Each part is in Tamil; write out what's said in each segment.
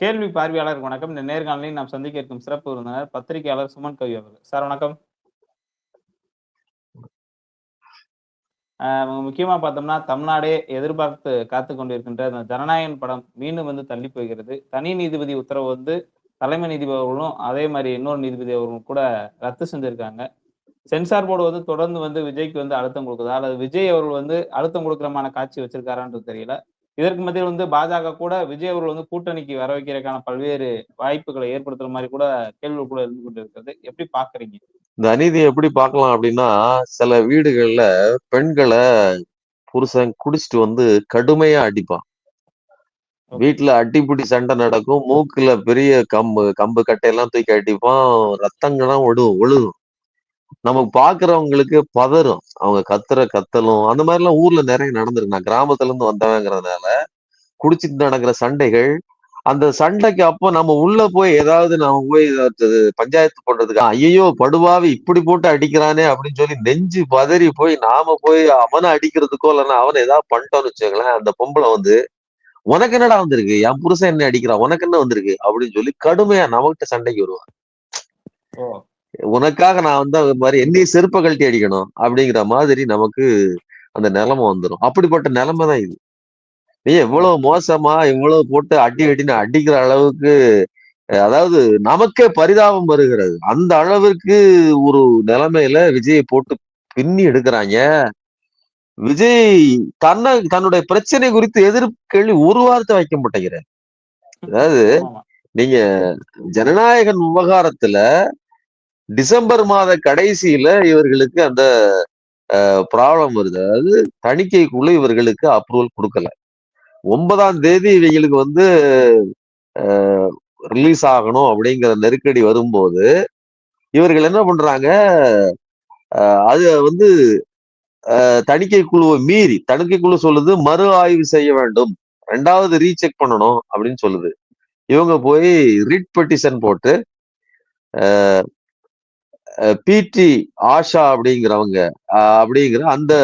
கேள்வி பார்வையாளர் வணக்கம். இந்த நேர்காணலில் நாம் சந்திக்க இருக்கும் சிறப்பு விருந்தினர் பத்திரிகையாளர் சுமன் கவி அவர்கள். சார் வணக்கம். முக்கியமா பார்த்தோம்னா, தமிழ்நாடே எதிர்பார்த்து காத்து கொண்டிருக்கின்ற அந்த ஜனநாயகன் படம் மீண்டும் வந்து தள்ளி போகிறது. தனி நீதிபதி உத்தரவு வந்து தலைமை நீதிபதி அவர்களும், அதே மாதிரி இன்னொரு நீதிபதி அவர்களும் கூட ரத்து செஞ்சிருக்காங்க. சென்சார் போர்டு வந்து தொடர்ந்து வந்து விஜய்க்கு வந்து அழுத்தம் கொடுக்குதா அல்லது விஜய் அவர்கள் வந்து அழுத்தம் கொடுக்குறமான காட்சி வச்சிருக்காரான்றது தெரியல. இதற்கு மத்தியில் வந்து பாஜக கூட விஜய் அவர்கள் வந்து கூட்டணிக்கு வர வைக்கிறதுக்கான பல்வேறு வாய்ப்புகளை ஏற்படுத்துற மாரி கூட கேள்விகள் கூட இருந்து கொண்டிருக்கிறது. எப்படி பார்க்குறீங்க? இந்த அநீதிய எப்படி பார்க்கலாம் அப்படின்னா, சில வீடுகள்ல பெண்கள புருஷன் குடிச்சிட்டு வந்து கடுமையா அடிப்பான். ஓகே. வீட்ல அடிபிடி சண்டை நடக்கும். மூக்குல பெரிய கம்பு கம்பு கட்டையெல்லாம் தூக்கி அடிப்பான். ரத்தங்கள்லாம் ஒடும் ஒழுகும். நமக்கு பாக்குறவங்களுக்கு பதறும். அவங்க கத்துற கத்தலும், அந்த மாதிரி எல்லாம் ஊர்ல நிறைய நடந்திருக்கு. நான் கிராமத்துல இருந்து வந்தவங்கிறதுனால, குடிச்சிட்டு நடக்கிற சண்டைகள், அந்த சண்டைக்கு அப்போ நம்ம உள்ள போய் ஏதாவது நம்ம போய் பஞ்சாயத்து பண்றதுக்கு, ஐயோ படுவாவே இப்படி போட்டு அடிக்கிறானே!" அப்படின்னு சொல்லி நெஞ்சு பதறி போய் நாம போய் அவனை அடிக்கிறதுக்கோ, இல்லைன்னா அவனை ஏதாவது பண்ணிட்டோம்னு வச்சுக்கோங்களேன் அந்த பொம்பளை வந்து, "உனக்கு என்னடா வந்திருக்கு? என் புருஷன் என்ன அடிக்கிறான். உனக்கு என்ன வந்திருக்கு?" அப்படின்னு சொல்லி கடுமையா நம்மகிட்ட சண்டைக்கு வருவான் உனக்காக நான் வந்து அது மாரி என்னைய செருப்ப கழட்டி அடிக்கணும். அப்படிங்கிற மாதிரி நமக்கு அந்த நெலைம வந்துரும். அப்படிப்பட்ட நெலைம தான் இது. நீ! எவ்வளவு மோசமா, இவ்வளவு போட்டு அடி அடின்னு அடிக்கிற அளவுக்கு அதாவது நமக்கே பரிதாபம் வருகிறது. அந்த அளவிற்கு ஒரு நெலைமையில விஜய போட்டு பின்னி எடுக்குறாய்ங்க. விஜய் தன்ன தன்னுடைய பிரச்சனை குறித்து எதிர் கேள்வி ஒரு வார்த்தை வைக்க மாட்டேங்கிறார். அதாவது. நீங்க ஜனநாயகன் விவகாரத்துல டிசம்பர் மாத கடைசியில இவர்களுக்கு அந்த ப்ராப்ளம் வருது. அதாவது தணிக்கைக்குள்ள இவர்களுக்கு அப்ரூவல் கொடுக்கல ஒன்பதாம் தேதி இவங்களுக்கு வந்து ரிலீஸ் ஆகணும் அப்படிங்கிற நெருக்கடி வரும்போது, இவர்கள் என்ன பண்றாங்க, அது வந்து தணிக்கை குழுவை மீறி தணிக்கை குழு சொல்லுது, மறு ஆய்வு செய்ய வேண்டும். ரெண்டாவது ரீசெக் பண்ணணும் அப்படின்னு சொல்லுது. இவங்க போய் ரிட் பெட்டிஷன் போட்டு, பி.டி. ஆஷா அப்படிங்கிறவங்க, அப்படிங்கிற அந்த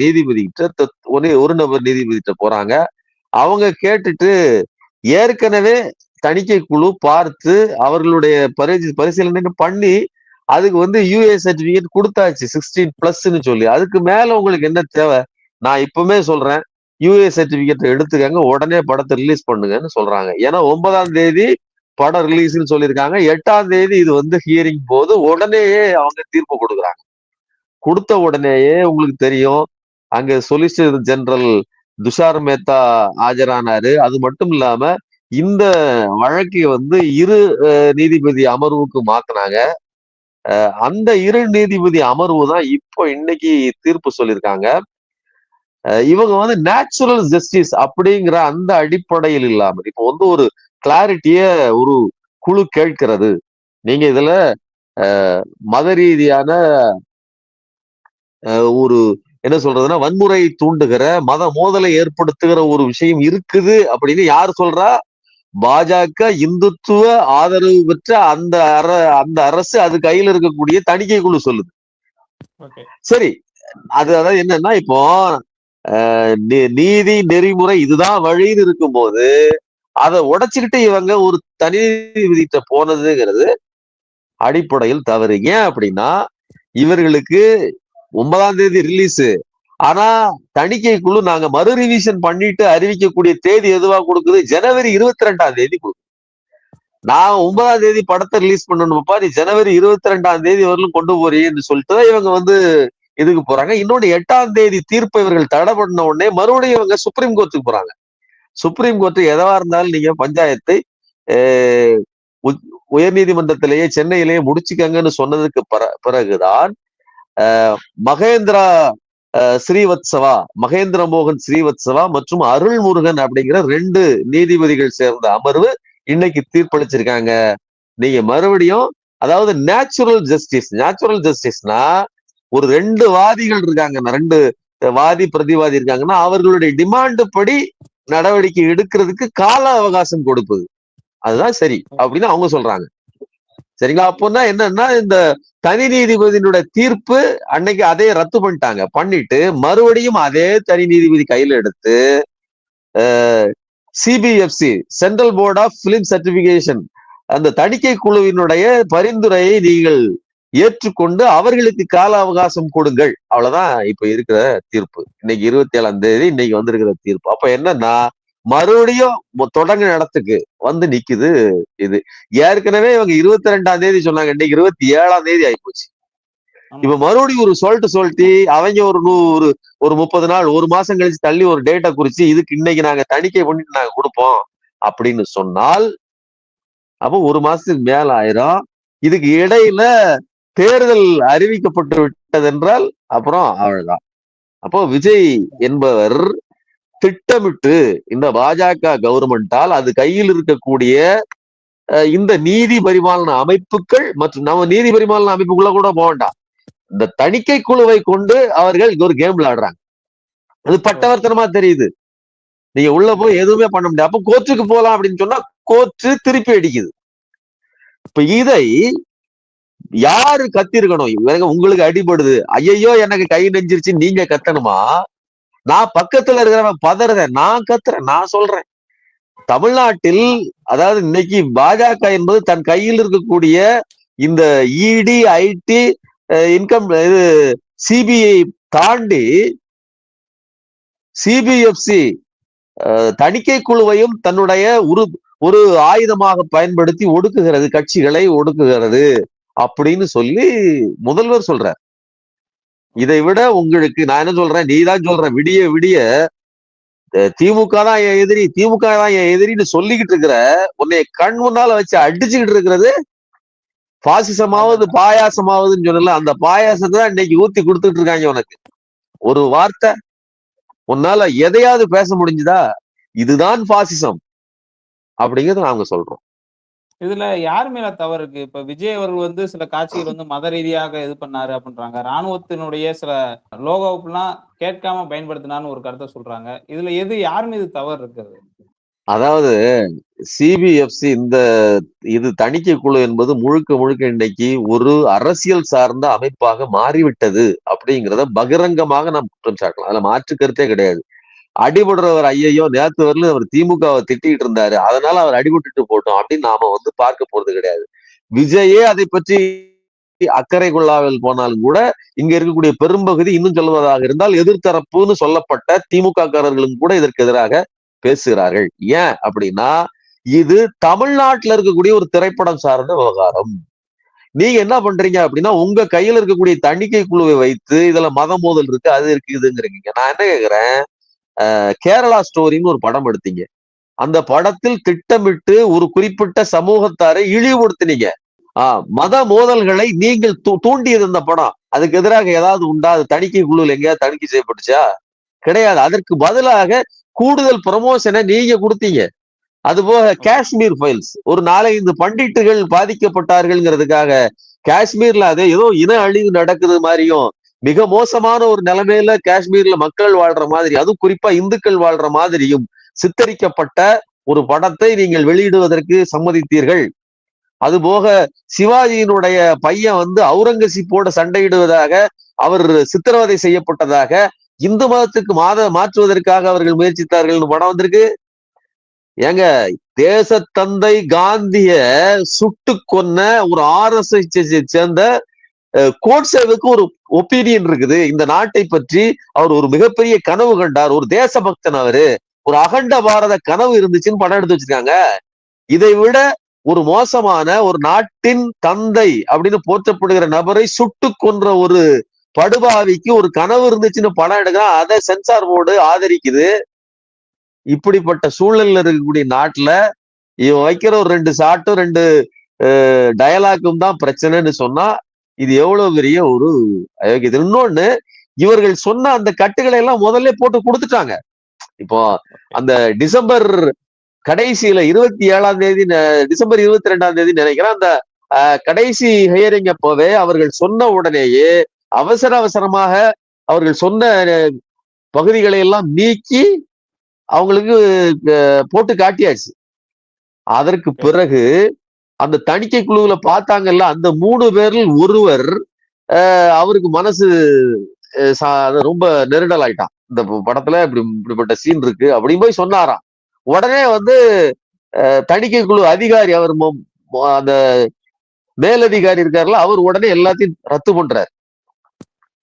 நீதிபதி கிட்ட ஒரே ஒரு நபர் நீதிபதி கிட்ட போறாங்க. அவங்க கேட்டுட்டு, ஏற்கனவே தணிக்கை குழு பார்த்து அவர்களுடைய பரிசு பரிசீலனை பண்ணி, அதுக்கு வந்து யூஏ சர்டிபிகேட் கொடுத்தாச்சு சிக்ஸ்டீன் பிளஸ்ன்னு சொல்லி. அதுக்கு மேல உங்களுக்கு என்ன தேவை நான் இப்பவுமே சொல்றேன். யுஏ சர்டிபிகேட் எடுத்துக்கங்க. உடனே படத்தை ரிலீஸ் பண்ணுங்கன்னு சொல்றாங்க. ஏன்னா ஒன்பதாம் தேதி படம் ரிலீஸ்ன்னு சொல்லியிருக்காங்க. எட்டாம் தேதி இது வந்து ஹியரிங் போது உடனேயே அவங்க தீர்ப்பு கொடுக்குறாங்க கொடுத்த உடனேயே உங்களுக்கு தெரியும். அங்க சொலிசிட்டர் ஜெனரல் துஷார் மேத்தா ஆஜரானாரு. அது மட்டும் இல்லாம, இந்த வழக்கை வந்து இரு நீதிபதி அமர்வுக்கு மாத்துனாங்க. அந்த இரு நீதிபதி அமர்வு தான் இப்போ இன்னைக்கு தீர்ப்பு சொல்லியிருக்காங்க. இவங்க வந்து நேச்சுரல் ஜஸ்டிஸ் அப்படிங்கிற அந்த அடிப்படையில் இல்லாம, இப்போ வந்து ஒரு கிளாரிட்டிய ஒரு குழு கேட்கிறது. நீங்க இதுல மத ரீதியான ஒரு என்ன சொல்றதுன்னா, வன்முறை தூண்டுகிற, மத மோதலை ஏற்படுத்துகிற ஒரு விஷயம் இருக்குது அப்படின்னு யார் சொல்றா? பாஜக, இந்துத்துவ ஆதரவு பெற்ற அந்த அர அந்த அரசு அது கையில இருக்கக்கூடிய தணிக்கை குழு சொல்லுது. சரி. அது அதாவது என்னன்னா, இப்போ நீதி, நெறிமுறை இதுதான் வழின்னு இருக்கும்போது, அதை உடைச்சுக்கிட்டு இவங்க ஒரு தனி நீதிபதிட்ட போனதுங்கிறது அடிப்படையில் தவறு. ஏன் அப்படின்னா, இவர்களுக்கு ஒன்பதாம் தேதி ரிலீஸ் ஆனா, தணிக்கை குழு நாங்க மறு ரிவிஷன் பண்ணிட்டு அறிவிக்கக்கூடிய தேதி எதுவா கொடுக்குது ஜனவரி 22ஆம் தேதி கொடுக்குது நான் ஒன்பதாம் தேதி படத்தை ரிலீஸ் பண்ணணும்ப்பா. நீ ஜனவரி 22ஆம் தேதி வரலும் கொண்டு போறீன்னு சொல்லிட்டு தான் இவங்க வந்து இதுக்கு போறாங்க. இன்னொன்னு எட்டாம் தேதி தீர்ப்பு இவர்கள் தடை பண்ண உடனே மறுபடியும் இவங்க சுப்ரீம் கோர்ட்டுக்கு போறாங்க. சுப்ரீம் கோர்ட் எதவா இருந்தாலும் நீங்க பஞ்சாயத்தை அ உச் உயர்நீதிமன்றத்திலேயே சென்னையிலேயே முடிச்சுக்கங்கன்னு சொன்னதுக்கு பிற பிறகுதான், மகேந்திரா ஸ்ரீவத்சவா, மகேந்திர மோகன் ஸ்ரீவத்சவா மற்றும் அருள்முருகன் அப்படிங்கிற ரெண்டு நீதிபதிகள் சேர்ந்த அமர்வு இன்னைக்கு தீர்ப்பளிச்சிருக்காங்க. நீங்க மறுபடியும் அதாவது நேச்சுரல் ஜஸ்டிஸ் நேச்சுரல் ஜஸ்டிஸ்னா, ஒரு ரெண்டு வாதிகள் இருக்காங்க. ரெண்டு வாதி, பிரதிவாதி இருக்காங்கன்னா, அவர்களுடைய டிமாண்டு படி நடவடிக்கை எடுக்கிறதுக்கு கால அவகாசம் கொடுப்பது. அதுதான் சரி. அப்படின்னு அவங்க சொல்றாங்க. சரிங்களா? அப்போன்னா என்னன்னா, இந்த தனி நீதிபதியினுடைய தீர்ப்பு அன்னைக்கு அதே ரத்து பண்ணிட்டாங்க. பண்ணிட்டு மறுபடியும் அதே தனி நீதிபதி கையில எடுத்து, CBFC central board of film certification அந்த தணிக்கை குழுவினுடைய பரிந்துரையை நீங்கள் ஏற்றுக்கொண்டு அவர்களுக்கு கால அவகாசம் கொடுங்கள். அவ்வளவுதான் இப்ப இருக்கிற தீர்ப்பு. இன்னைக்கு இருபத்தி ஏழாம் தேதி இன்னைக்கு வந்திருக்கிற தீர்ப்பு. அப்ப என்னன்னா மறுபடியும் தொடங்கின இடத்துக்கு வந்து நிக்குது இது. ஏற்கனவே இவங்க இருபத்தி ரெண்டாம் தேதி சொன்னாங்க இன்னைக்கு இருபத்தி ஏழாம் தேதி ஆயிப்போச்சு. இப்ப மறுபடியும் ஒரு சொல்லிட்டு சொல்லிட்டு அவங்க ஒரு நூறு ஒரு முப்பது நாள் ஒரு மாசம் கழிச்சு தள்ளி ஒரு டேட்டா குறிச்சு இதுக்கு இன்னைக்கு நாங்க தணிக்கை பண்ணிட்டு நாங்க கொடுப்போம் அப்படின்னு சொன்னால் அப்போ ஒரு மாசத்துக்கு மேல ஆயிரும். இதுக்கு இடையில தேர்தல் அறிவிக்கப்பட்டு விட்டதென்றால் அப்புறம் அவ்வளவுதான். அப்போ விஜய் என்பவர் திட்டமிட்டு இந்த பாஜக கவர்மெண்டால் அது கையில் இருக்கக்கூடிய அஹ், இந்த நீதி பரிமாலன அமைப்புகள் மற்றும் நம்ம நீதி பரிமாலன அமைப்புக்குள்ள கூட போக வேண்டாம். இந்த தணிக்கை குழுவை கொண்டு அவர்கள் ஒரு கேம் விளையாடுறாங்க அது பட்டவர்த்தனமா தெரியுது. நீங்க உள்ள போய் எதுவுமே பண்ண முடியாது. அப்ப கோச்சுக்கு போகலாம் அப்படின்னு சொன்னா கோச்சு திருப்பி அடிக்குது. இப்ப இதை யாரு கத்திருக்கணும்? இவங்க உங்களுக்கு அடிபடுது. ஐயையோ எனக்கு கை நெஞ்சிருச்சு நீங்க கத்தணுமா? நான் பக்கத்துல இருக்கிறவன் பதறத நான் கத்துறேன் நான் சொல்றேன். தமிழ்நாட்டில் அதாவது இன்னைக்கு பாஜக என்பது தன் கையில் இருக்கக்கூடிய இந்த இடி ஐடி இன்கம் இது சிபிஐ தாண்டி சிபிஎஃப்சி தணிக்கை குழுவையும் தன்னுடைய ஒரு ஒரு ஆயுதமாக பயன்படுத்தி ஒடுக்குகிறது கட்சிகளை ஒடுக்குகிறது. அப்படின்னு சொல்லி முதல்வர் சொல்றார். இதை விட உங்களுக்கு நான் என்ன சொல்றேன்? நீ தான் சொல்ற விடிய விடிய திமுக தான் என் எதிரி திமுக தான் என் எதிரின்னு சொல்லிக்கிட்டு இருக்கிற உன்னை கண் முன்னால வச்சு அடிச்சுக்கிட்டு இருக்கிறது பாசிசமாவது பாயாசமாவதுன்னு சொன்னல அந்த பாயாசத்தை தான் இன்னைக்கு ஊத்தி கொடுத்துட்டு இருக்காங்க உனக்கு. ஒரு வார்த்தை உன்னால எதையாவது பேச முடிஞ்சுதா? இதுதான் பாசிசம் அப்படிங்கிறத நாங்க சொல்றோம். இதுல யார் மேல தவறு இருக்கு? இப்ப விஜய் அவர்கள் வந்து சில காட்சிகள் வந்து மத ரீதியாக இது பண்ணாரு அப்படின்றாங்க. ராணுவத்தினுடைய சில லோகோப்பெல்லாம் கேட்காம பயன்படுத்தினான்னு ஒரு கருத்தை சொல்றாங்க. இதுல எது யார் மீது தவறு இருக்குது அதாவது சிபிஎஃப்சி இந்த இது தணிக்கை குழு என்பது முழுக்க முழுக்க இன்னைக்கு ஒரு அரசியல் சார்ந்த அமைப்பாக மாறிவிட்டது அப்படிங்கிறத பகிரங்கமாக நாம் குற்றம் சாட்டலாம். அதுல மாற்று கருத்தே கிடையாது. அடிபடுறவர் ஐயையோ நேத்து வரல அவர் திமுகவை திட்டிட்டு இருந்தாரு. அதனால அவர் அடிபட்டுட்டு போட்டோம் அப்படின்னு நாம வந்து பார்க்க போறது கிடையாது. விஜயே அதை பற்றி அக்கறை கொள்ளாமல் போனாலும் கூட இங்க இருக்கக்கூடிய பெரும்பகுதி இன்னும் சொல்வதாக இருந்தால் எதிர்த்தரப்புன்னு சொல்லப்பட்ட திமுக காரர்களும் கூட இதற்கு எதிராக பேசுகிறார்கள். ஏன் அப்படின்னா இது தமிழ்நாட்டுல இருக்கக்கூடிய ஒரு திரைப்படம் சார்ந்த விவகாரம். நீங்க என்ன பண்றீங்க அப்படின்னா உங்க கையில இருக்கக்கூடிய தணிக்கை குழுவை வைத்து இதுல மத மோதல் இருக்கு அது இருக்கு இதுங்கிறீங்க நான் என்ன கேக்குறேன்? கேரளா ஸ்டோரின்னு ஒரு படம் எடுத்தீங்க. அந்த படத்தில் திட்டமிட்டு ஒரு குறிப்பிட்ட சமூகத்தாரை இழிவுபடுத்தினீங்க. ஆஹ் மத மோதல்களை நீங்கள் தூ- தூண்டியது இந்த படம். அதுக்கு எதிராக ஏதாவது உண்டா? அது தணிக்கை குழுவில் எங்கேயாவது தணிக்கை செய்யப்பட்டுச்சா? கிடையாது. அதற்கு பதிலாக கூடுதல் ப்ரமோஷனை நீங்க கொடுத்தீங்க. அதுபோக காஷ்மீர் ஃபைல்ஸ் ஒரு நாலஞ்சு பண்டிட்டுகள் பாதிக்கப்பட்டார்கள்ங்கிறதுக்காக காஷ்மீர்ல அதே ஏதோ இன அழிவு நடக்குது மாதிரியும் மிக மோசமான ஒரு நிலைமையில காஷ்மீர்ல மக்கள் வாழ்ற மாதிரி அதுவும் குறிப்பா இந்துக்கள் வாழ்ற மாதிரியும் சித்தரிக்கப்பட்ட ஒரு படத்தை நீங்கள் வெளியிடுவதற்கு சம்மதித்தீர்கள். அதுபோக சிவாஜியினுடைய பையன் வந்து அவுரங்கசீப்போட சண்டையிடுவதாக அவர் சித்திரவதை செய்யப்பட்டதாக இந்து மதத்துக்கு மாத மாற்றுவதற்காக அவர்கள் முயற்சித்தார்கள் படம் வந்திருக்கு. ஏங்க தேசத்தந்தை காந்திய சுட்டு கொன்ன ஒரு ஆர்எஸ்எஸ் சேர்ந்த கோட்சேவுக்கு ஒரு ஒப்பீனியன் இருக்குது. இந்த நாட்டை பற்றி அவர் ஒரு மிகப்பெரிய கனவு கண்டார். ஒரு தேசபக்தன் அவரு. ஒரு அகண்ட பாரத கனவு இருந்துச்சுன்னு படம் எடுத்து வச்சிருக்காங்க. இதை விட ஒரு மோசமான ஒரு நாட்டின் தந்தை அப்படின்னு போற்றப்படுகிற நபரை சுட்டு கொன்ற ஒரு படுபாவிக்கு ஒரு கனவு இருந்துச்சுன்னு படம் எடுக்கிறான். அதை சென்சார் போர்டு ஆதரிக்குது. இப்படிப்பட்ட சூழல்ல இருக்கக்கூடிய நாட்டுல இவன் வைக்கிற ஒரு ரெண்டு ஷாட்டும் ரெண்டு டயலாக்கும் தான் பிரச்சனைன்னு சொன்னா இது எவ்வளவு பெரிய ஒரு அயோக்கியது இன்னொன்னு இவர்கள் சொன்ன அந்த கட்டுகளை எல்லாம் முதல்ல போட்டு கொடுத்துட்டாங்க. இப்போ அந்த டிசம்பர் கடைசியில இருபத்தி ஏழாம் தேதி டிசம்பர் இருபத்தி ரெண்டாம் தேதி நினைக்கிறேன் அந்த கடைசி ஹியரிங் அப்பவே அவர்கள் சொன்ன உடனேயே அவசர அவசரமாக அவர்கள் சொன்ன பகுதிகளை எல்லாம் நீக்கி அவங்களுக்கு போட்டு காட்டியாச்சு. அதற்கு பிறகு அந்த தணிக்கை குழுவுல பார்த்தாங்கல்ல அந்த மூணு பேரில் ஒருவர் அவருக்கு மனசு சா- அது ரொம்ப நெருடல் ஆயிட்டான். இந்த படத்துல இப்படி இப்படிப்பட்ட சீன் இருக்கு அப்படின்னு போய் சொன்னாராம். உடனே வந்து தணிக்கை குழு அதிகாரி அவர் அந்த மேலதிகாரி இருக்காருல்ல அவர் உடனே எல்லாத்தையும் ரத்து பண்றாரு.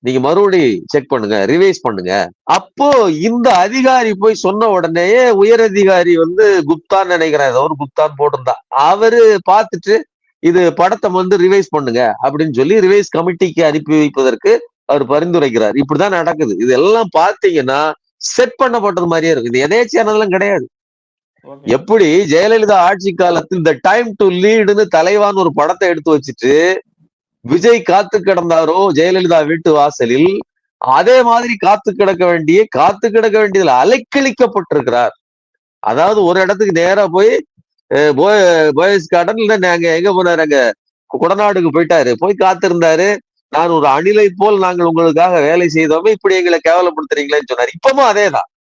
நீங்க மறுபடி செக் பண்ணுங்க ரிவைஸ் பண்ணுங்க. அப்போ இந்த அதிகாரி போய் சொன்ன உடனேயே உயர் அதிகாரி வந்து குப்தான் நினைக்கிறேன். ஏதோ ஒரு குப்தான் போட்டிருந்தா. அவரு பார்த்துட்டு இது படத்தை வந்து ரிவைஸ் பண்ணுங்க அப்படின்னு சொல்லி ரிவைஸ் கமிட்டிக்கு அனுப்பி வைப்பதற்கு அவர் பரிந்துரைக்கிறார். இப்படிதான் நடக்குது. இது எல்லாம் பாத்தீங்கன்னா செட் பண்ணப்பட்டது மாதிரியே இருக்கு இது எதேச்சியானதெல்லாம் கிடையாது. எப்படி ஜெயலலிதா ஆட்சி காலத்தில் இந்த டைம் டு லீடுன்னு தலைவான் ஒரு படத்தை எடுத்து வச்சுட்டு விஜய் காத்து கிடந்தாரோ ஜெயலலிதா வீட்டு வாசலில் அதே மாதிரி காத்து கிடக்க வேண்டிய காத்து கிடக்க வேண்டியதுல அலைக்கழிக்கப்பட்டிருக்கிறார். அதாவது ஒரு இடத்துக்கு நேரா போய் போய- போயஸ் கார்டன் நாங்க எங்க போனாரு அங்க குடநாடுக்கு போயிட்டாரு. போய் காத்திருந்தாரு. நான் ஒரு அணிலை போல் நாங்கள் உங்களுக்காக வேலை செய்தோமே இப்படி எங்களை கேவலப்படுத்துறீங்களேன்னு சொன்னார். இப்பவும் அதேதான்.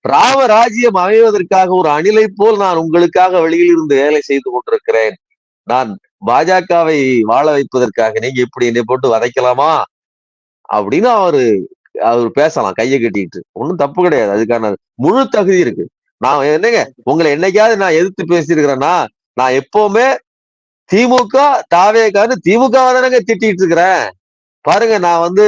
ராமராஜ்யம் அமைவதற்காக ஒரு அணிலை போல் நான் உங்களுக்காக வெளியில் இருந்து வேலை செய்து கொண்டிருக்கிறேன். நான் பாஜகவை வாழ வைப்பதற்காக நீங்க இப்படி என்னை போட்டு வதைக்கலாமா? அப்படின்னு அவரு அவர் பேசலாம் கையை கட்டிட்டு ஒன்றும் தப்பு கிடையாது. அதுக்கான முழு தகுதி இருக்கு. நான் என்னங்க உங்களை என்னைக்காவது நான் எதிர்த்து பேசியிருக்கிறேன்னா நான் எப்பவுமே திமுக தாவேக்கான்னு திமுக தானங்க திட்டிட்டு இருக்கிறேன் பாருங்க நான் வந்து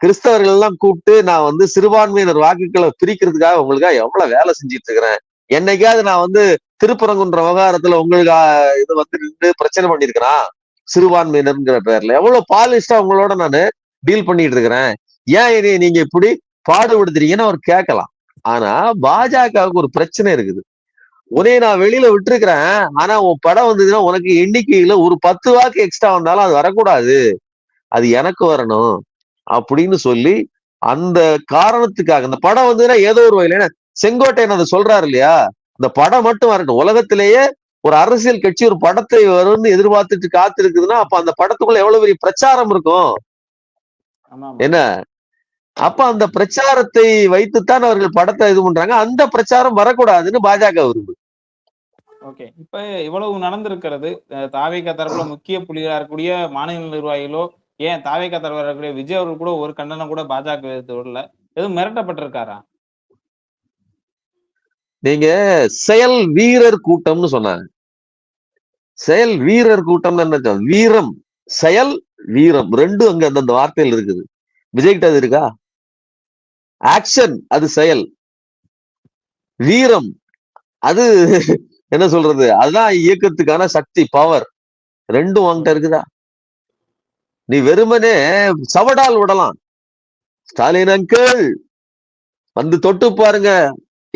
கிறிஸ்தவர்கள் எல்லாம் கூப்பிட்டு நான் வந்து சிறுபான்மையினர் வாக்குகளை பிரிக்கிறதுக்காக உங்களுக்காக எவ்வளவு வேலை செஞ்சிட்டு இருக்கிறேன். என்னைக்காவது நான் வந்து திருப்பரங்குன்ற விவகாரத்துல உங்களுக்கு இது வந்து நின்று பிரச்சனை பண்ணிருக்கிறான் சிறுபான்மையினர்ங்கிற பேர்ல. எவ்வளவு பாலிஸ்டா உங்களோட நான் டீல் பண்ணிட்டு இருக்கிறேன் ஏன் இதை நீங்க இப்படி பாடுபடுத்துறீங்கன்னு அவர் கேட்கலாம். ஆனா பாஜகவுக்கு ஒரு பிரச்சனை இருக்குது. உன்னைய நான் வெளியில விட்டுருக்கிறேன். ஆனா உன் படம் வந்ததுன்னா உனக்கு எண்ணிக்கையில ஒரு பத்து வாக்கு எக்ஸ்ட்ரா வந்தாலும் அது வரக்கூடாது. அது எனக்கு வரணும். அப்படின்னு சொல்லி அந்த காரணத்துக்காக இந்த படம் வந்ததுன்னா ஏதோ ஒரு வகையில செங்கோட்டையன் அதை சொல்றாரு இல்லையா இந்த படம் மட்டும் வரட்டும். உலகத்திலேயே ஒரு அரசியல் கட்சி ஒரு படத்தை வரும்னு எதிர்பார்த்துட்டு காத்திருக்குதுன்னா அப்ப அந்த படத்துக்குள்ள எவ்வளவு பெரிய பிரச்சாரம் இருக்கும். என்ன? அப்ப அந்த பிரச்சாரத்தை வைத்துத்தான் அவர்கள் படத்தை இது பண்றாங்க. அந்த பிரச்சாரம் வரக்கூடாதுன்னு பாஜக விரும்புது ஓகே. இப்ப இவ்வளவு நடந்திருக்கிறது. தாவேகா தரப்புல முக்கிய புள்ளிகளா இருக்கக்கூடிய மாநில நிர்வாகிகளோ ஏன் தாவேகா தரப்புல இருக்கக்கூடிய விஜய் அவர்கள் கூட ஒரு கண்டனம் கூட பாஜக எதுவும் மிரட்டப்பட்டிருக்காரா? நீங்க செயல் வீரர் கூட்டம்னு சொன்னாங்க. செயல் வீரர் கூட்டம் என்ன வீரம் செயல் வீரம். ரெண்டும் அங்க அந்தந்த வார்த்தையில் இருக்குது. விஜய்கிட்ட அது இருக்கா? ஆக்ஷன் அது செயல். வீரம் அது என்ன சொல்றது? அதுதான் இயக்கத்துக்கான சக்தி பவர் ரெண்டும் வாங்கிட்ட இருக்குதா? நீ வெறுமனே சவடால் விடலாம். ஸ்டாலின் அங்கிள் வந்து தொட்டு பாருங்க.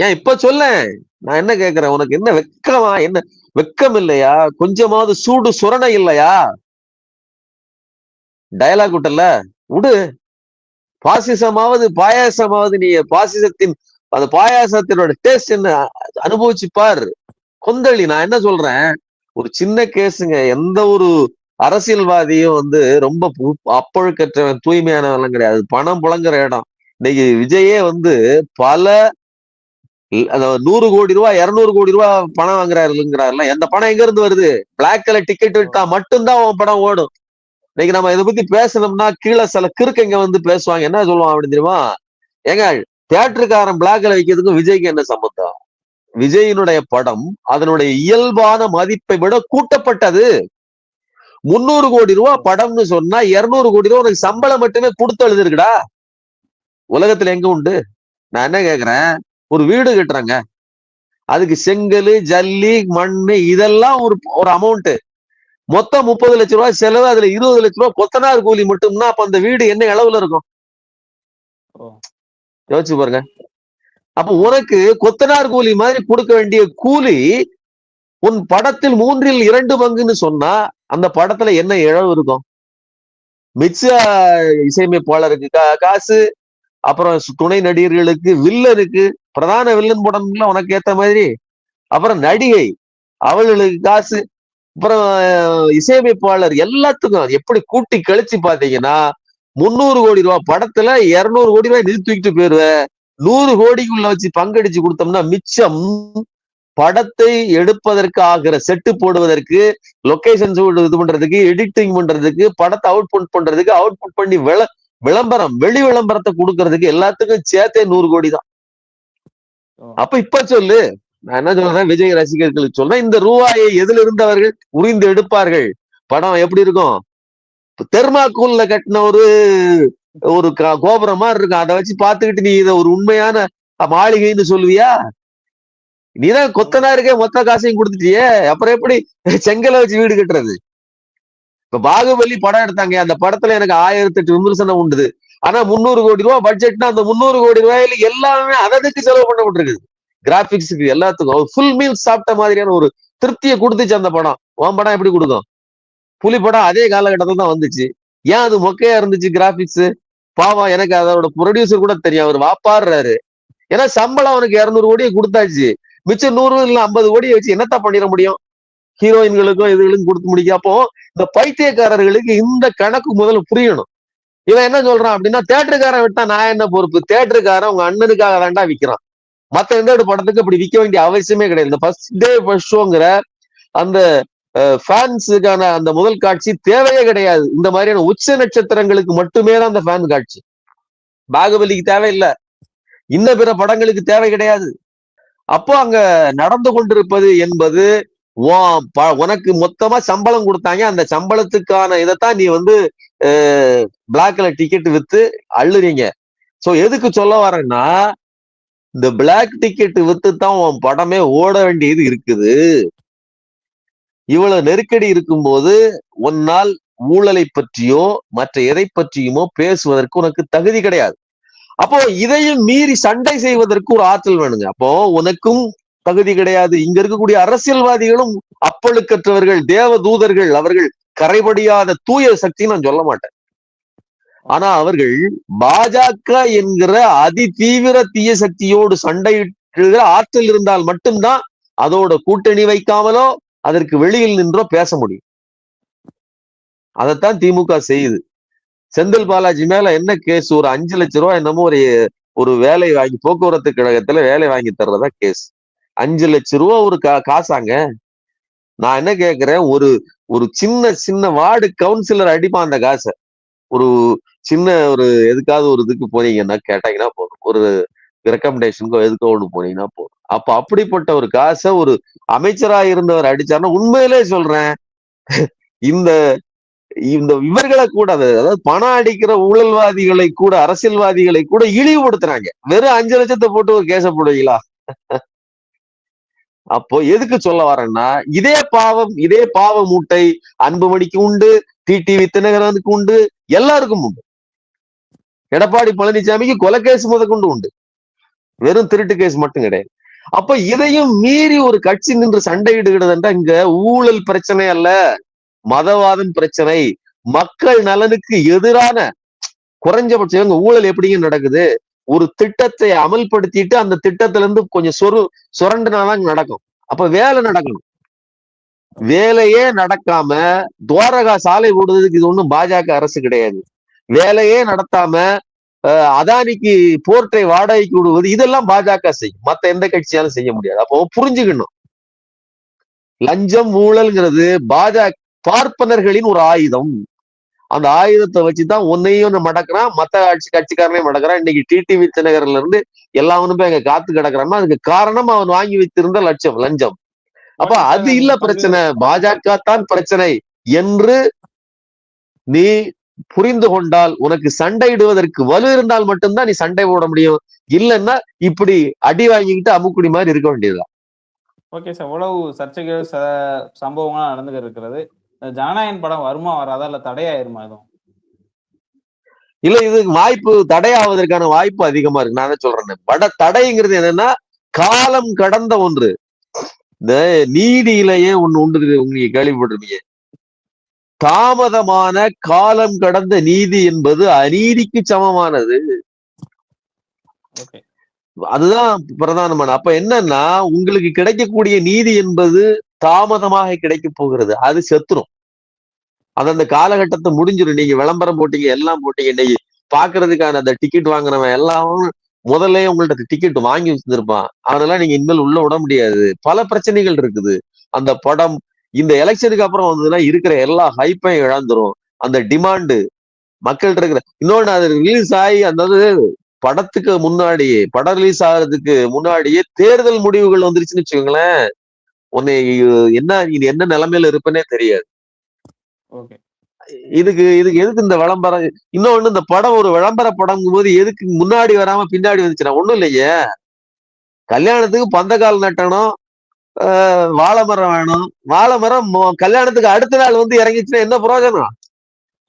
ஏன் இப்ப சொல்ல? நான் என்ன கேக்குறேன்? உனக்கு என்ன வெக்கமா? என்ன வெக்கம் இல்லையா? கொஞ்சமாவது சூடு சுரணை இல்லையா? டயலாக் விட்டல விடு பாசிசமாவது பாயாசமாவது நீ பாசிசத்தின் அந்த பாயாசத்தினோட டேஸ்ட் என்ன? அனுபவிச்சு பாரு. கொந்தளி நான் என்ன சொல்றேன்? ஒரு சின்ன கேஸுங்க. எந்த ஒரு அரசியல்வாதியும் வந்து ரொம்ப பு- அப்பழுக்கற்றவன் தூய்மையானவன் கிடையாது. பணம் புழங்குற இடம். இன்னைக்கு விஜயே வந்து பல நூறு கோடி ரூபாய் இருநூறு கோடி ரூபாய் பணம் வாங்குறாருங்கிறாருல எந்த பணம் எங்க இருந்து வருது பிளாக்ல டிக்கெட் விட்டா மட்டும்தான் அவன் படம் ஓடும். இன்னைக்கு நம்ம இதை பத்தி பேசணும்னா கீழே சில கிறுக்கங்க வந்து பேசுவாங்க. என்ன சொல்லுவான் அப்படின்னு தெரியுமா? ஏங்க தியேட்டருக்காரன் பிளாக்ல வைக்கிறதுக்கும் விஜய்க்கு என்ன சம்பந்தம்? விஜயினுடைய படம் அதனுடைய இயல்பான மதிப்பை விட கூட்டப்பட்டது. முன்னூறு கோடி ரூபாய் படம்னு சொன்னா இருநூறு கோடி ரூபாய் உனக்கு சம்பளம் மட்டுமே கொடுத்து எழுதிருக்குடா. உலகத்துல எங்க உண்டு? நான் என்ன கேக்குறேன்? ஒரு வீடு கட்டுறாங்க. அதுக்கு செங்கல் ஜல்லி மண்ணு இதெல்லாம் ஒரு ஒரு அமௌண்ட் மொத்தம் முப்பது லட்ச ரூபாய் செலவு அதுல இருபது லட்ச ரூபாய் கொத்தனார் கூலி மட்டும்னா அப்ப அந்த வீடு என்ன அளவுல இருக்கும். யோசிச்சு பாருங்க. அப்ப உனக்கு கொத்தனார் கூலி மாதிரி கொடுக்க வேண்டிய கூலி உன் படத்தில் மூன்றில் இரண்டு பங்குன்னு சொன்னா அந்த படத்துல என்ன இழவு இருக்கும்? மிச்ச இசையமைப்பாளருக்கு காசு அப்புறம் துணை நடிகர்களுக்கு வில்லனுக்கு பிரதான வில்லன் படம்ல உனக்கு ஏத்த மாதிரி. அப்புறம் நடிகை அவளுக்கு காசு அப்புறம் இசையமைப்பாளர் எல்லாத்துக்கும் எப்படி கூட்டி கழிச்சு பாத்தீங்கன்னா முந்நூறு கோடி ரூபாய் படத்துல இருநூறு கோடி ரூபாய் நிதி தூக்கிட்டு போயிடுவேன் நூறு கோடிக்குள்ள வச்சு பங்கடிச்சு கொடுத்தோம்னா மிச்சம் படத்தை எடுப்பதற்கு ஆகிற செட்டு போடுவதற்கு லொகேஷன் இது பண்றதுக்கு எடிட்டிங் பண்றதுக்கு படத்தை அவுட்புட் பண்றதுக்கு அவுட்புட் பண்ணி விள விளம்பரம் வெளி விளம்பரத்தை கொடுக்கறதுக்கு எல்லாத்துக்கும் சேர்த்தே நூறு கோடி தான். அப்ப இப்ப சொல்லு. நான் என்ன சொல்றேன்? விஜய் ரசிகர்களுக்கு சொல்றேன். இந்த ரூபாயை எதில் இருந்தவர்கள் உறிந்து எடுப்பார்கள்? படம் எப்படி இருக்கும்? தெர்மாக்கூல்ல கட்டின ஒரு ஒரு கோபுரம் மாதிரி இருக்கும். அதை வச்சு பாத்துக்கிட்டு நீ இதை ஒரு உண்மையான மாளிகைன்னு சொல்லுவியா? நீதான் கொத்தனாருக்கே மொத்த காசையும் கொடுத்துட்டியே. அப்புறம் எப்படி செங்கலை வச்சு வீடு கட்டுறது? இப்ப பாகுபலி படம் எடுத்தாங்க. அந்த படத்துல எனக்கு ஆயிரத்தி எட்டு விமர்சனம் உண்டுது. ஆனா முந்நூறு கோடி ரூபாய் பட்ஜெட்னா அந்த முந்நூறு கோடி ரூபாயில எல்லாமே அததுக்கு செலவு பண்ணப்பட்டிருக்குது கிராபிக்ஸுக்கு எல்லாத்துக்கும். ஃபுல் மீல் சாப்பிட்ட மாதிரியான ஒரு திருப்தியை கொடுத்துச்சு அந்த படம். உன் படம் எப்படி கொடுக்கும்? புலி படம் அதே காலகட்டத்தில் தான் வந்துச்சு. ஏன் அது மொக்கையா இருந்துச்சு கிராபிக்ஸ் பாவம் எனக்கு அதோட ப்ரொடியூசர் கூட தெரியும். அவர் வாப்பாடுறாரு. ஏன்னா சம்பளம் அவனுக்கு இரநூறு கோடியை கொடுத்தாச்சு. மிச்சம் நூறு இல்ல ஐம்பது கோடியை வச்சு என்னத்தான் பண்ணிட முடியும்? ஹீரோயின்களுக்கும் இதுகளுக்கும் கொடுத்து முடிக்க. அப்போ இந்த பைத்தியக்காரர்களுக்கு இந்த கணக்கு முதல்ல புரியணும். இவன் என்ன சொல்றான் அப்படின்னா தேட்டருக்காரன் விட்டா நான் என்ன பொறுப்பு? தேட்டருக்காரன் உங்க அண்ணனுக்காக தாண்டா விக்கிறான். மத்த எந்த ஒரு படத்துக்கு இப்படி விற்க வேண்டிய அவசியமே கிடையாது. இந்த ஃபர்ஸ்ட் டே ஃபர்ஸ்ட் ஷோங்கிற அந்த ஃபேன்ஸுக்கான அந்த முதல் காட்சி தேவையே கிடையாது. இந்த மாதிரியான உச்ச நட்சத்திரங்களுக்கு மட்டுமே தான் அந்த ஃபேன் காட்சி. பாகுபலிக்கு தேவையில்லை. இன்ன பிற படங்களுக்கு தேவை கிடையாது. அப்போ அங்க நடந்து கொண்டிருப்பது என்பது ப- உனக்கு மொத்தமா சம்பளம் கொடுத்தாங்க. அந்த சம்பளத்துக்கான இதைத்தான் நீ வந்து பிளாக்ல டிக்கெட் வித்து அள்ளுறீங்க. சோ எதுக்கு சொல்ல வரேன்னா இந்த பிளாக் டிக்கெட் வித்து தான் உன் படமே ஓட வேண்டியது இருக்குது. இவ்வளவு நெருக்கடி இருக்கும்போது உன்னால் ஊழலை பற்றியோ மற்ற எதை பற்றியுமோ பேசுவதற்கு உனக்கு தகுதி கிடையாது. அப்போ இதையும் மீறி சண்டை செய்வதற்கு ஒரு ஆற்றல் வேணுங்க. அப்போ உனக்கும் தகுதி கிடையாது. இங்க இருக்கக்கூடிய அரசியல்வாதிகளும் அப்பழுக்கற்றவர்கள் தேவ தூதர்கள் அவர்கள் கரைபடியாத தூய சக்தி நான் சொல்ல மாட்டேன். ஆனா அவர்கள் பாஜக என்கிற அதி தீவிர தீய சக்தியோடு சண்டையிடுகிற ஆற்றல் இருந்தால் மட்டும்தான் அதோட கூட்டணி வைக்காமலோ அதற்கு வெளியில் நின்றோ பேச முடியும். அதைத்தான் திமுக செய்யுது. செந்தில் பாலாஜி மேல என்ன கேஸ்? ஒரு அஞ்சு லட்ச ரூபாய் என்னமோ ஒரு ஒரு வேலை வாங்கி போக்குவரத்து கழகத்துல வேலை வாங்கி தர்றதா கேஸ். அஞ்சு லட்ச ரூபா ஒரு கா காசாங்க. நான் என்ன கேட்கிறேன் ஒரு ஒரு சின்ன சின்ன வார்டு கவுன்சிலர் அடிப்பான் அந்த காசை. ஒரு சின்ன ஒரு எதுக்காவது ஒரு இதுக்கு போனீங்கன்னா கேட்டாங்கன்னா போதும். ஒரு ரெக்கமெண்டேஷனுக்கோ எதுக்கோ ஒன்று போனீங்கன்னா போதும். அப்ப அப்படிப்பட்ட ஒரு காசை ஒரு அமைச்சரா இருந்தவர் அடிச்சாருன்னா உண்மையிலே சொல்றேன் இந்த இந்த இவர்களை கூட அதாவது பணம் அடிக்கிற ஊழல்வாதிகளை கூட அரசியல்வாதிகளை கூட இழிவுபடுத்துறாங்க. வெறும் அஞ்சு லட்சத்தை போட்டு ஒரு கேச போடுவீங்களா? அப்போ எதுக்கு சொல்ல வரேன்னா இதே பாவம் இதே பாவ மூட்டை அன்புமணிக்கு உண்டு டிடிவி தினகரனுக்கு உண்டு எல்லாருக்கும் உண்டு. எடப்பாடி பழனிசாமிக்கு கொலை கேஸ் முதற்கொண்டு உண்டு. வெறும் திருட்டு கேஸ் மட்டும் கிடையாது. அப்ப இதையும் மீறி ஒரு கட்சி நின்று சண்டையிடுகிறதுன்றா இங்க ஊழல் பிரச்சனை அல்ல மதவாதம் பிரச்சனை. மக்கள் நலனுக்கு எதிரான குறைஞ்சபட்சம் இங்க ஊழல் எப்படிங்க நடக்குது? ஒரு திட்டத்தை அமல்படுத்திட்டு அந்த திட்டத்துல இருந்து கொஞ்சம் சொரு சுரண்டுனாதான் நடக்கும். அப்ப வேலை நடக்கணும். வேலையே நடக்காம துவாரகா சாலை ஓடுறதுக்கு இது ஒண்ணும் பாஜக அரசு கிடையாது. வேலையே நடத்தாம அதானிக்கு போர்ட்டை வாடகைக்கு விடுவது இதெல்லாம் பாஜக செய்யும். மத்த எந்த கட்சியாலும் செய்ய முடியாது. அப்போ புரிஞ்சுக்கணும். லஞ்சம் ஊழல்ங்கிறது பாஜக பார்ப்பனர்களின் ஒரு ஆயுதம். அந்த ஆயுதத்தை வச்சுதான் உன்னையும் மடக்குறான் மத்த கட்சி கட்சிக்காரனையும் மடக்குறான். இன்னைக்கு டிடிவி தினகர்ல இருந்து எல்லாவனும் அங்க காத்து கிடக்குறான்னா அதுக்கு காரணம் அவன் வாங்கி வைத்திருந்த லட்சம் லஞ்சம். அப்ப அது இல்ல பிரச்சனை. பாஜக தான் பிரச்சனை என்று நீ புரிந்து கொண்டால் உனக்கு சண்டையிடுவதற்கு வலு இருந்தால் மட்டும்தான் நீ சண்டை போட முடியும். இல்லைன்னா இப்படி அடி வாங்கிக்கிட்டு அமுக்குடி மாதிரி இருக்க வேண்டியதுதான். ஓகே சார் இவ்வளவு சர்ச்சைகள் ச- சம்பவங்கள்லாம் நடந்துகிட்டு இருக்கிறது. ஜனநாயகன் படம் வருமா வராதா? இல்ல தடையாயிருமா எதுவும்? இல்ல இது வாய்ப்பு தடையாவதற்கான வாய்ப்பு அதிகமா இருக்கு. நான் சொல்றேன். பட தடைங்கிறது என்னன்னா காலம் கடந்த ஒன்று. இந்த நீதியிலேயே ஒண்ணு உண்டு. நீங்க கேள்விப்பட்டிருப்பீங்க. தாமதமான காலம் கடந்த நீதி என்பது அநீதிக்கு சமமானது. அதுதான் பிரதானமான. அப்ப என்னன்னா உங்களுக்கு கிடைக்கக்கூடிய நீதி என்பது தாமதமாக கிடைக்க போகிறது. அது செத்துரும் அந்தந்த காலகட்டத்தை முடிஞ்சிடும் நீங்க விளம்பரம் போட்டீங்க எல்லாம் போட்டீங்க. இன்னைக்கு பாக்குறதுக்கான அந்த டிக்கெட் வாங்குறவன் எல்லாம் முதல்ல உங்கள்ட்ட டிக்கெட் வாங்கி வச்சிருப்பான் அதெல்லாம் நீங்க இனிமேல் உள்ள விட முடியாது. பல பிரச்சனைகள் இருக்குது. அந்த படம் இந்த எலெக்ஷனுக்கு அப்புறம் வந்ததுன்னா இருக்கிற எல்லா ஹைப்பையும் இழந்துரும். அந்த டிமாண்டு மக்கள்கிட்ட இருக்கிற இன்னொன்னு அது ரிலீஸ் ஆகி அந்த படத்துக்கு முன்னாடியே படம் ரிலீஸ் ஆகிறதுக்கு முன்னாடியே தேர்தல் முடிவுகள் வந்துருச்சுன்னு வச்சுக்கோங்களேன். உன்னை என்ன இது என்ன நிலைமையில இருப்பேனே தெரியாது. இதுக்கு இதுக்கு எதுக்கு இந்த விளம்பரம் இன்னொன்னு இந்த படம் ஒரு விளம்பர படங்கும் போது எதுக்கு முன்னாடி வராம பின்னாடி வந்துச்சுன்னா ஒண்ணும் இல்லையே. கல்யாணத்துக்கு பந்தக்கால் நட்டணும் வாழை மரம் வேணும். வாழை மரம் கல்யாணத்துக்கு அடுத்த நாள் வந்து இறங்கிச்சுன்னா என்ன பிரயோஜனம்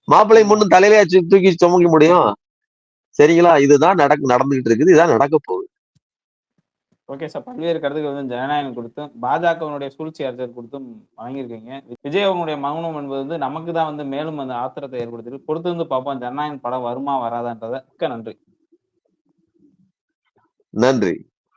மாப்பிள்ளை முன்னும் தலையிலே தூக்கி தூக்கி சுமக்க முடியும். சரிங்களா? இதுதான் நடக்கு நடந்துகிட்டு இருக்குது. இதான் நடக்க போகுது. Okay sir. பல்வேறு கருத்துக்கள் வந்து ஜனநாயகம் கொடுத்தும் பாஜகவினுடைய சூழ்ச்சி அரசியல் கொடுத்தும் வழங்கியிருக்கீங்க. விஜய் அவங்களுடைய மௌனம் என்பது வந்து நமக்கு தான் வந்து மேலும் அந்த ஆத்திரத்தை ஏற்படுத்திட்டு பொறுத்து வந்து பார்ப்போம். ஜனநாயகம் படம் வருமா வராதான்றத. மிக்க நன்றி. நன்றி.